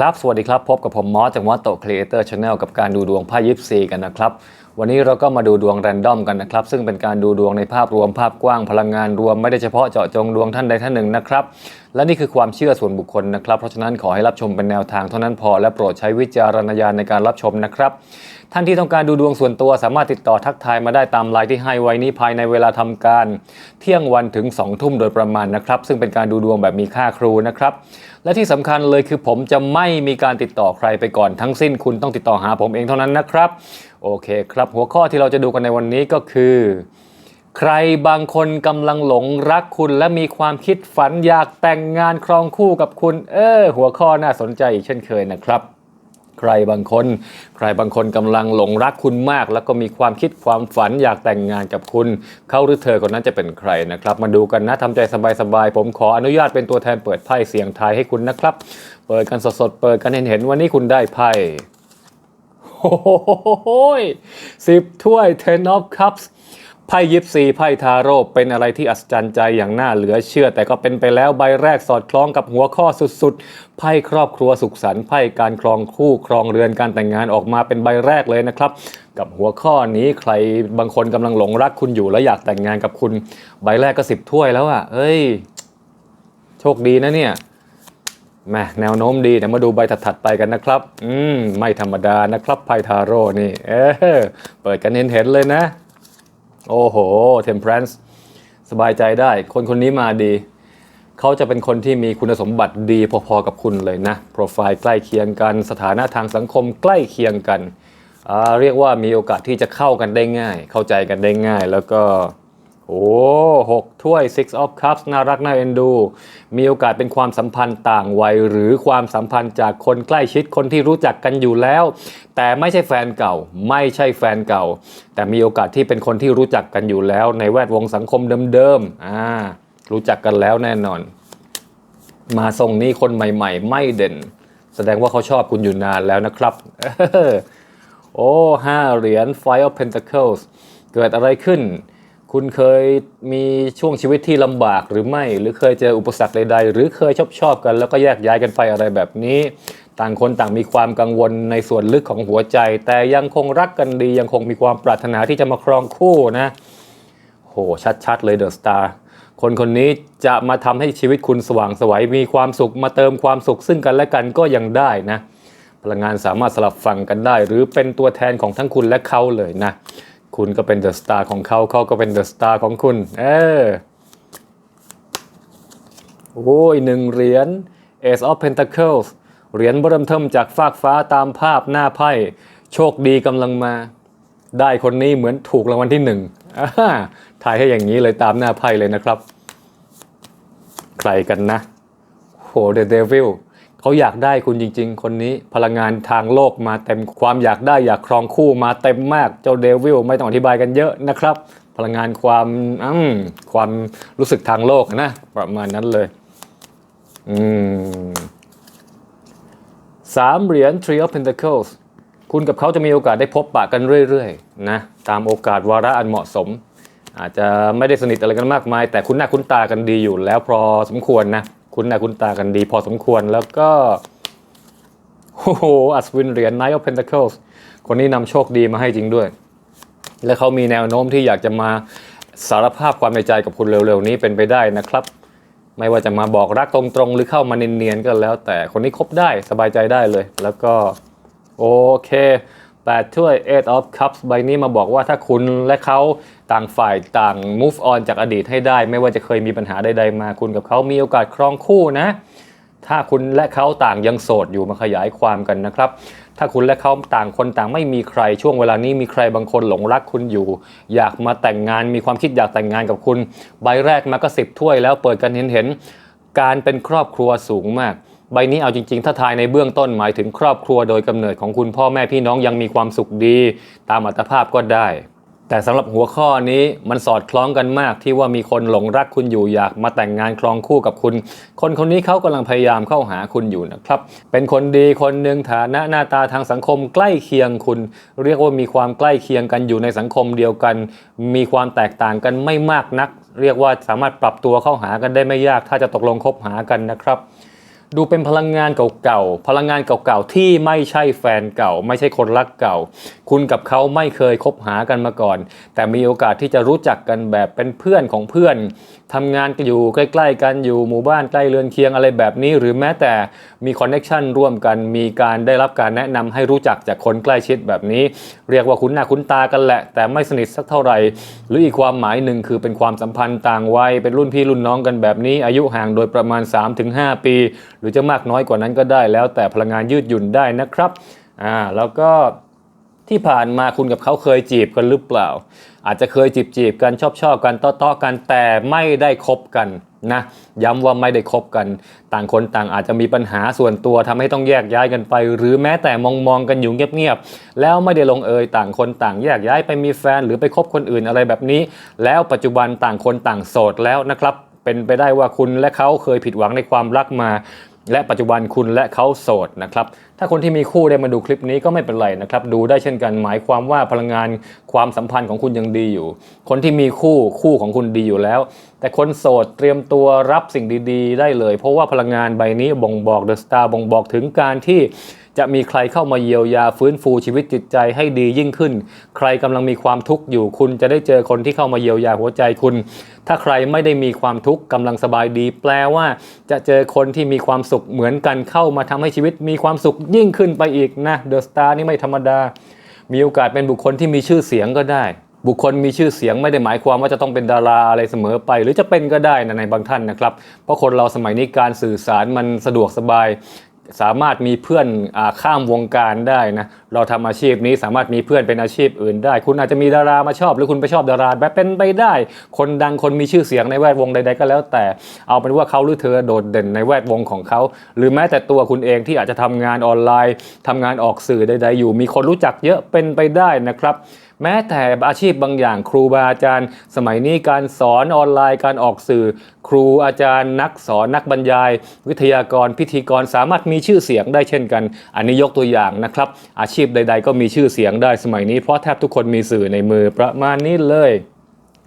ครับ สวัสดีครับ พบกับผมมอสจากมอสโตครีเอเตอร์ชาแนลกับการดูดวงไพ่ยิปซีกันนะครับ วันนี้เราก็มาดูดวงแรนดอมกันนะครับ ซึ่งเป็นการดูดวงในภาพรวมภาพกว้างพลังงานรวมไม่ได้เฉพาะเจาะจงดวงท่านใดท่านหนึ่งนะครับ และนี่คือความเชื่อส่วนบุคคลนะครับ เพราะฉะนั้นขอให้รับชมเป็นแนวทางเท่านั้นพอและโปรดใช้วิจารณญาณในการรับชมนะครับ ท่านที่ต้องการดูดวงส่วนตัวสามารถติดต่อทักทายมาได้ตามไลน์ที่ให้ไว้นี้ภายในเวลาทำการ เที่ยงวันถึง2ทุ่มโดยประมาณนะครับ ซึ่งเป็นการดูดวงแบบมีค่าครูนะครับ และที่สำคัญเลยคือผมจะไม่มีการติดต่อใครไปก่อนทั้งสิ้น คุณต้องติดต่อหาผมเองเท่านั้นนะครับ โอเคครับ หัวข้อที่เราจะดูกันในวันนี้ก็คือ ใครบางคนกำลังหลงรักคุณและมีความคิดฝันอยากแต่งงานครองคู่กับคุณ เออ หัวข้อน่าสนใจอีกเช่นเคยนะครับ ใครบางคน ใครบางคนกำลังหลงรักคุณมาก แล้วก็มีความคิดความฝันอยากแต่งงานกับคุณ เขาหรือเธอคนนั้นจะเป็นใครนะครับ มาดูกันนะทำใจสบายๆผมขออนุญาตเป็นตัวแทนเปิดไพ่เสียงทายให้คุณนะครับ เปิดกันสดๆเปิดกันเห็นๆวันนี้คุณได้ไพ่โอ้โหสิบถ้วย ten of cups ไพ่ยิปซีไพ่ทาโร่เป็นอะไรที่อัศจรรย์ใจอย่างน่าเหลือเชื่อ แต่ก็เป็นไปแล้วใบแรกสอดคล้องกับหัวข้อสุดๆ ไพ่ครอบครัวสุขสันต์ไพ่การครองคู่ครองเรือนการแต่งงานออกมาเป็นใบแรกเลยนะครับ กับหัวข้อนี้ใครบางคนกำลังหลงรักคุณอยู่และอยากแต่งงานกับคุณ ใบแรกก็สิบถ้วยแล้วอะ่ะเอ้ย โชคดีนะเนี่ยแหมแนวโน้มดีเดี๋ยวมาดูใบถัดๆไปกันนะครับ อืมไม่ธรรมดานะครับไพ่ทาโร่นี่ เออเปิดกันเห็นเห็นๆเลยนะ โอ้โห Temperance สบายใจได้ คนคนนี้มาดี เขาจะเป็นคนที่มีคุณสมบัติดีพอๆกับคุณเลยนะ โปรไฟล์ใกล้เคียงกัน สถานะทางสังคมใกล้เคียงกัน เรียกว่ามีโอกาสที่จะเข้ากันได้ง่าย เข้าใจกันได้ง่าย แล้วก็ โอ้หกถ้วย six of cups น่ารักน่าเอ็นดู มีโอกาสเป็นความสัมพันธ์ต่างวัย หรือความสัมพันธ์จากคนใกล้ชิดคนที่รู้จักกันอยู่แล้ว แต่ไม่ใช่แฟนเก่า ไม่ใช่แฟนเก่า แต่มีโอกาสที่เป็นคนที่รู้จักกันอยู่แล้ว ในแวดวงสังคมเดิมๆอ่ารู้จักกันแล้วแน่นอน มาทรงนี้คนใหม่ ๆ ไม่เด่น แสดงว่าเขาชอบคุณอยู่นานแล้วนะครับโอ้ห้าเหรียญ Five of Pentacles เกิดอะไรขึ้น คุณเคยมีช่วงชีวิตที่ลำบากหรือไม่ หรือเคยเจออุปสรรคใดๆ หรือเคยชอบชอบๆกัน แล้วก็แยกย้ายกันไปอะไรแบบนี้ ต่างคนต่างมีความกังวลในส่วนลึกของหัวใจ แต่ยังคงรักกันดี ยังคงมีความปรารถนาที่จะมาครองคู่นะโหชัดๆเลยเดอะสตาร์คนคนนี้จะมาทำให้ชีวิตคุณสว่างไสวยมีความสุขมาเติมความสุขซึ่งกันและกันก็ยังได้นะ พลังงานสามารถสลับฟังกันได้ หรือเป็นตัวแทนของทั้งคุณและเขาเลยนะ คุณก็เป็นเดอะสตาร์ของเขาเขาก็เป็นเดอะสตาร์ของคุณ เออ โอ้ยหนึ่งเหรียญ Ace of Pentacles เหรียญบรมเทิมจากฟากฟ้าตามภาพหน้าไพ่ โชคดีกำลังมา ได้คนนี้เหมือนถูกรางวัลที่หนึ่งถ่ายให้อย่างนี้เลยตามหน้าไพ่เลยนะครับ ใครกันนะโหเดอะเดวิล เขาอยากได้คุณจริง ๆ คนนี้พลังงานทางโลกมาเต็มความอยากได้อยากครองคู่มาเต็มมากเจ้าเดวิลไม่ต้องอธิบายกันเยอะนะครับ พลังงานความอืมความรู้สึกทางโลกนะ ประมาณนั้นเลยอืมสามเหรียญ Three of Pentacles คุณกับเขาจะมีโอกาสได้พบปะกันเรื่อยๆนะตามโอกาสวาระอันเหมาะสม อาจจะไม่ได้สนิทอะไรกันมากมาย แต่คุณหน้าคุ้นตากันดีอยู่แล้วพอสมควรนะ คุณหน้าคุ้นตากันดีพอสมควรแล้วก็โอ้โหอัศวินเหรียญ Knight of Pentacles คนนี้นำโชคดีมาให้จริงด้วย และเขามีแนวโน้มที่อยากจะมาสารภาพความในใจกับคุณเร็วๆ นี้เป็นไปได้นะครับ ไม่ว่าจะมาบอกรักตรงๆ หรือเข้ามาเนียนๆก็แล้ว แต่คนนี้คบได้สบายใจได้เลย แล้วก็โอเค แปดถ้วย eight of cups ใบนี้มาบอกว่าถ้าคุณและเขาต่างฝ่ายต่าง move on จากอดีตให้ได้ ไม่ว่าจะเคยมีปัญหาใดๆมาคุณกับเขามีโอกาสครองคู่นะ ถ้าคุณและเขาต่างยังโสดอยู่มาขยายความกันนะครับ ถ้าคุณและเขาต่างคนต่างไม่มีใครช่วงเวลานี้มีใครบางคนหลงรักคุณอยู่ อยากมาแต่งงานมีความคิดอยากแต่งงานกับคุณ ใบแรกมาก็สิบถ้วยแล้วเปิดกันเห็นเห็นการเป็นครอบครัวสูงมาก ใบนี้เอาจริงๆ ถ้าทายในเบื้องต้นหมายถึงครอบครัวโดยกำเนิดของคุณพ่อแม่พี่น้องยังมีความสุขดี ตามอัตภาพก็ได้ แต่สำหรับหัวข้อนี้มันสอดคล้องกันมากที่ว่ามีคนหลงรักคุณอยู่อยากมาแต่งงานครองคู่กับคุณ คนคนนี้เขากำลังพยายามเข้าหาคุณอยู่นะครับ เป็นคนดีคนหนึ่งฐานะหน้าตาทางสังคมใกล้เคียงคุณ เรียกว่ามีความใกล้เคียงกันอยู่ในสังคมเดียวกัน มีความแตกต่างกันไม่มากนัก เรียกว่าสามารถปรับตัวเข้าหากันได้ไม่ยาก ถ้าจะตกลงคบหากันนะครับ ดูเป็นพลังงานเก่าๆ พลังงานเก่าๆ ที่ไม่ใช่แฟนเก่า ไม่ใช่คนรักเก่า คุณกับเขาไม่เคยคบหากันมาก่อน แต่มีโอกาสที่จะรู้จักกันแบบเป็นเพื่อนของเพื่อนทำงานกันอยู่ใกล้ๆกันอยู่หมู่บ้านใกล้เรือนเคียงอะไรแบบนี้ หรือแม้แต่มีคอนเน็ชันร่วมกันมีการได้รับการแนะนำให้รู้จักจากคนใกล้ชิดแบบนี้ เรียกว่าคุ้นหน้าคุ้นตากันแหละ แต่ไม่สนิทสักเท่าไหร่ หรืออีกความหมายหนึ่งคือเป็นความสัมพันธ์ต่างวัย เป็นรุ่นพี่รุ่นน้องกันแบบนี้ อายุห่างโดยประมาณ 3-5 ปี หรือจะมากน้อยกว่านั้นก็ได้ แล้วแต่พลังงานยืดหยุ่นได้นะครับอ่าแล้วก็ที่ผ่านมาคุณกับเขาเคยจีบกันหรือเปล่า อาจจะเคยจีบจีบๆกันชอบชอบๆกันต้อๆกันแต่ไม่ได้คบกันนะย้ำว่าไม่ได้คบกัน ต่างคนต่างอาจจะมีปัญหาส่วนตัวทำให้ต้องแยกย้ายกันไป หรือแม้แต่มองมองกันอยู่เงียบๆแล้วไม่ได้ลงเอยต่างคนต่างแยกย้ายไปมีแฟนหรือไปคบคนอื่นอะไรแบบนี้ แล้วปัจจุบันต่างคนต่างโสดแล้วนะครับเป็นไปได้ว่าคุณและเขาเคยผิดหวังในความรักมา และปัจจุบันคุณและเขาโสดนะครับ ถ้าคนที่มีคู่ได้มาดูคลิปนี้ก็ไม่เป็นไรนะครับ ดูได้เช่นกันหมายความว่าพลังงานความสัมพันธ์ของคุณยังดีอยู่ คนที่มีคู่คู่ของคุณดีอยู่แล้ว แต่คนโสดเตรียมตัวรับสิ่งดี ๆ ได้เลย เพราะว่าพลังงานใบนี้บ่งบอกเดอะสตาร์บ่งบอกถึงการที่ จะมีใครเข้ามาเยียวยาฟื้นฟูชีวิตจิตใจให้ดียิ่งขึ้น ใครกำลังมีความทุกข์อยู่ คุณจะได้เจอคนที่เข้ามาเยียวยาหัวใจคุณ ถ้าใครไม่ได้มีความทุกข์กำลังสบายดี แปลว่าจะเจอคนที่มีความสุขเหมือนกันเข้ามาทำให้ชีวิตมีความสุขยิ่งขึ้นไปอีกนะเดอะสตาร์นี่ไม่ธรรมดา มีโอกาสเป็นบุคคลที่มีชื่อเสียงก็ได้บุคคลมีชื่อเสียงไม่ได้หมายความว่าจะต้องเป็นดาราอะไรเสมอไป หรือจะเป็นก็ได้นะในบางท่านนะครับ เพราะคนเราสมัยนี้การสื่อสารมันสะดวกสบาย สามารถมีเพื่อนอข้ามวงการได้นะเราทำอาชีพนี้สามารถมีเพื่อนเป็นอาชีพอื่นได้ คุณอาจจะมีดารามาชอบ หรือคุณไปชอบดาราแบบเป็นไปได้ คนดังคนมีชื่อเสียงในแวดวงใดๆก็แล้ว แต่เอาเป็นว่าเขาหรือเธอโดดเด่นในแวดวงของเขา หรือแม้แต่ตัวคุณเองที่อาจจะทำงานออนไลน์ทำงานออกสื่อใดๆอยู่ มีคนรู้จักเยอะเป็นไปได้นะครับ แม้แต่อาชีพบางอย่าง ครูบาอาจารย์ สมัยนี้การสอนออนไลน์การออกสื่อ ครูอาจารย์ นักสอนนักบรรยาย วิทยากรพิธีกรสามารถมีชื่อเสียงได้เช่นกัน อันนี้ยกตัวอย่างนะครับ อาชีพใด ๆ ก็มีชื่อเสียงได้สมัยนี้เพราะแทบทุกคนมีสื่อในมือประมาณนี้เลย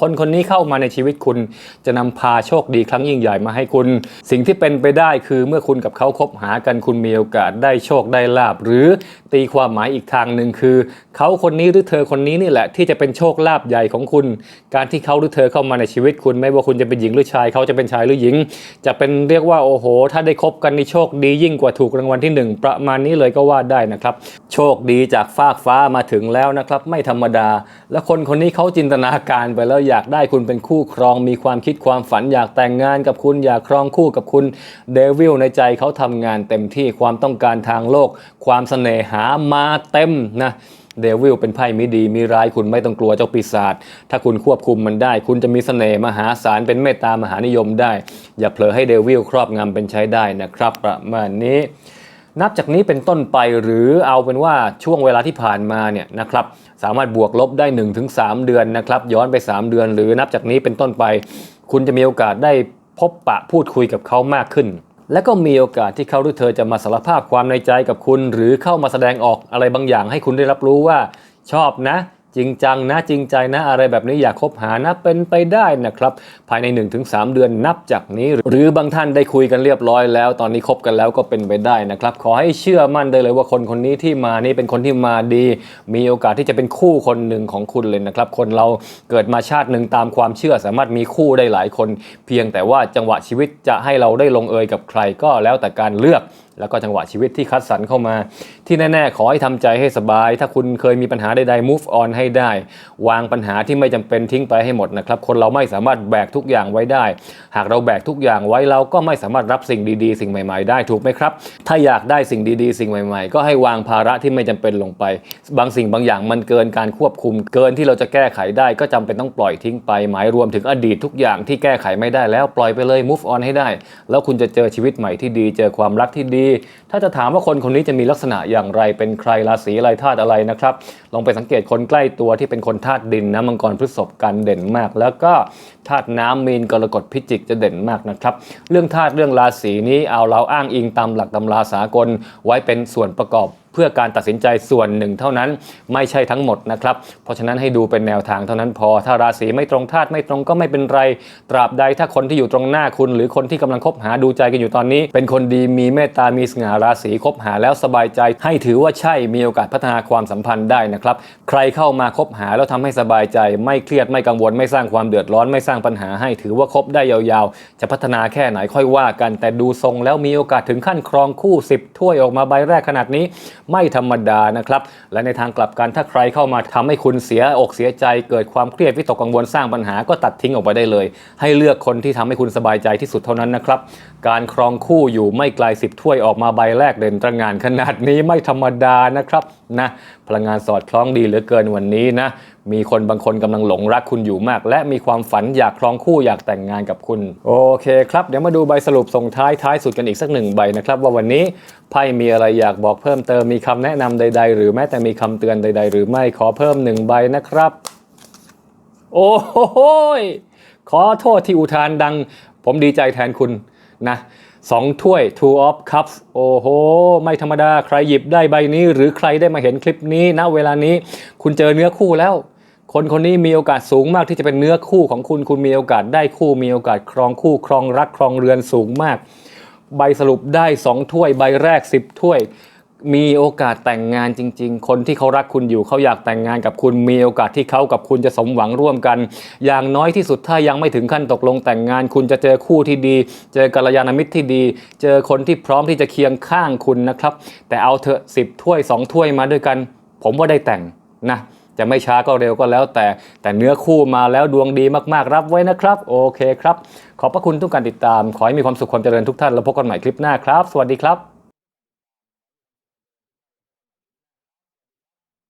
คนคนนี้เข้ามาในชีวิตคุณ จะนำพาโชคดีครั้งยิ่งใหญ่มาให้คุณ สิ่งที่เป็นไปได้คือเมื่อคุณกับเขาคบหากันคุณมีโอกาสได้โชคได้ลาบ หรือตีความหมายอีกทางหนึ่งคือ เขาคนนี้หรือเธอคนนี้นี่แหละ ที่จะเป็นโชคลาภใหญ่ของคุณ การที่เขาหรือเธอเข้ามาในชีวิตคุณ ไม่ว่าคุณจะเป็นหญิงหรือชาย เขาจะเป็นชายหรือหญิง จะเป็นเรียกว่าโอ้โห ถ้าได้คบกันนี่โชคดียิ่งกว่าถูกรางวัลที่หนึ่งประมาณนี้เลยก็ว่าได้นะครับโชคดีจากฟากฟ้ามาถึงแล้วนะครับไม่ธรรมดา และคนคนนี้เขาจินตนาการไปแล้วอยากได้คุณเป็นคู่ครองมีความคิดความฝันอยากแต่งงานกับคุณอยากครองคู่กับคุณเดวิลในใจเขาทำงานเต็มที่ความต้องการทางโลก ความเสน่หามาเต็มนะเดวิลเป็นไพ่มิดีมีร้ายคุณไม่ต้องกลัวเจ้าปีศาจถ้าคุณควบคุมมันได้ คุณจะมีเสน่ห์มหาศาลเป็นเมตตามหานิยมได้ อย่าเผลอให้เดวิลครอบงำเป็นใช้ได้นะครับ ประมาณนี้ นับจากนี้เป็นต้นไปหรือเอาเป็นว่าช่วงเวลาที่ผ่านมาเนี่ยนะครับสามารถบวกลบได้ 1-3 เดือนนะครับย้อนไป 3 เดือน หรือนับจากนี้เป็นต้นไป คุณจะมีโอกาสได้พบปะพูดคุยกับเขามากขึ้น และก็มีโอกาสที่เขาหรือเธอจะมาสารภาพความในใจกับคุณ หรือเข้ามาแสดงออกอะไรบางอย่างให้คุณได้รับรู้ว่าชอบนะ จริงจังนะจริงใจนะอะไรแบบนี้อยากคบหานะเป็นไปได้นะครับ ภายใน 1-3 เดือนนับจากนี้ หรือบางท่านได้คุยกันเรียบร้อยแล้ว ตอนนี้คบกันแล้วก็เป็นไปได้นะครับ ขอให้เชื่อมั่นได้เลยว่าคนคนนี้ที่มานี่เป็นคนที่มาดี มีโอกาสที่จะเป็นคู่คนหนึ่งของคุณเลยนะครับ คนเราเกิดมาชาติหนึ่งตามความเชื่อสามารถมีคู่ได้หลายคน เพียงแต่ว่าจังหวะชีวิตจะให้เราได้ลงเอยกับใครก็แล้วแต่การเลือกแล้วก็จังหวะชีวิตที่คัดสรรเข้ามา ที่แน่ๆ ขอให้ทำใจให้สบาย ถ้าคุณเคยมีปัญหาใดๆ move on ให้ได้ วางปัญหาที่ไม่จำเป็นทิ้งไปให้หมดนะครับ คนเราไม่สามารถแบกทุกอย่างไว้ได้ หากเราแบกทุกอย่างไว้เราก็ไม่สามารถรับสิ่งดีๆ สิ่งใหม่ๆ ได้ถูกไหมครับ ถ้าอยากได้สิ่งดีๆ สิ่งใหม่ๆ ก็ให้วางภาระที่ไม่จำเป็นลงไป บางสิ่งบางอย่างมันเกินการควบคุม เกินที่เราจะแก้ไขได้ก็จำเป็นต้องปล่อยทิ้งไป หมายรวมถึงอดีตทุกอย่างที่แก้ไขไม่ได้แล้วปล่อยไปเลย move on ให้ได้ แล้วคุณจะเจอชีวิตใหม่ที่ดี เจอความรักที่ดีถ้าจะถามว่าคนคนนี้จะมีลักษณะอย่างไร เป็นใครราศีอะไรธาตุอะไรนะครับ ลองไปสังเกตคนใกล้ตัวที่เป็นคนธาตุดินนะมังกรพฤษภกันเด่นมาก แล้วก็ธาตุน้ำมีนกรกฎพิจิกจะเด่นมากนะครับ เรื่องธาตุเรื่องราศีนี้เอาเราอ้างอิงตามหลักตำราสากลไว้เป็นส่วนประกอบ เพื่อการตัดสินใจส่วนหนึ่งเท่านั้นไม่ใช่ทั้งหมดนะครับ เพราะฉะนั้นให้ดูเป็นแนวทางเท่านั้นพอ ถ้าราศีไม่ตรงธาตุไม่ตรงก็ไม่เป็นไร ตราบใดถ้าคนที่อยู่ตรงหน้าคุณ หรือคนที่กำลังคบหาดูใจกันอยู่ตอนนี้ เป็นคนดีมีเมตตามีสง่าราศีคบหาแล้วสบายใจ ให้ถือว่าใช่มีโอกาสพัฒนาความสัมพันธ์ได้นะครับ ใครเข้ามาคบหาแล้วทำให้สบายใจ ไม่เครียดไม่กังวลไม่สร้างความเดือดร้อนไม่สร้างปัญหาให้ถือว่าคบได้ยาวๆ จะพัฒนาแค่ไหนค่อยว่ากัน แต่ดูทรงแล้วมีโอกาสถึงขั้นครองคู่ 10ถ้วยออกมาใบแรกขนาดนี้ไม่ธรรมดานะครับ และในทางกลับกันถ้าใครเข้ามาทำให้คุณเสียอกเสียใจ เกิดความเครียดวิตกกังวลสร้างปัญหาก็ตัดทิ้งออกไปได้เลย ให้เลือกคนที่ทำให้คุณสบายใจที่สุดเท่านั้นนะครับ การครองคู่อยู่ไม่ไกลสิบถ้วยออกมาใบแรกเด่นตระงานขนาดนี้ไม่ธรรมดานะครับนะพลังงานสอดคล้องดีเหลือเกินวันนี้นะมีคนบางคนกำลังหลงรักคุณอยู่มาก และมีความฝันอยากครองคู่อยากแต่งงานกับคุณ โอเคครับเดี๋ยวมาดูใบสรุปส่งท้ายท้ายสุดกันอีกสักหนึ่งใบนะครับ ว่าวันนี้ไพ่มีอะไรอยากบอกเพิ่มเติมมีคำแนะนำใด ๆ หรือแม้แต่มีคำเตือนใด ๆ หรือไม่ขอเพิ่มหนึ่งใบนะครับ โอ้โหขอโทษที่อุทานดัง ผมดีใจแทนคุณนะ สองถ้วย two of cups โอ้โห ไม่ธรรมดาใครหยิบได้ใบนี้ หรือใครได้มาเห็นคลิปนี้ณเวลานี้ คุณเจอเนื้อคู่แล้ว คนคนนี้มีโอกาสสูงมากที่จะเป็นเนื้อคู่ของคุณคุณมีโอกาสได้คู่ มีโอกาสครองคู่ครองรักครองเรือนสูงมาก ใบสรุปได้สองถ้วย ใบแรก 10 ถ้วย มีโอกาสแต่งงานจริง ๆ คนที่เขารักคุณอยู่เขาอยากแต่งงานกับคุณมีโอกาสที่เขากับคุณจะสมหวังร่วมกัน อย่างน้อยที่สุดถ้ายังไม่ถึงขั้นตกลงแต่งงาน คุณจะเจอคู่ที่ดี เจอกัลยาณมิตรที่ดี เจอคนที่พร้อมที่จะเคียงข้างคุณนะครับ แต่เอาเถอะสิบถ้วยสองถ้วยมาด้วยกัน ผมว่าได้แต่งนะจะไม่ช้าก็เร็วก็แล้วแต่แต่เนื้อคู่มาแล้วดวงดีมากๆ รับไว้นะครับ โอเคครับ ขอบพระคุณทุกการติดตาม ขอให้มีความสุขความเจริญทุกท่าน แล้วพบกันใหม่คลิปหน้าครับ สวัสดีครับ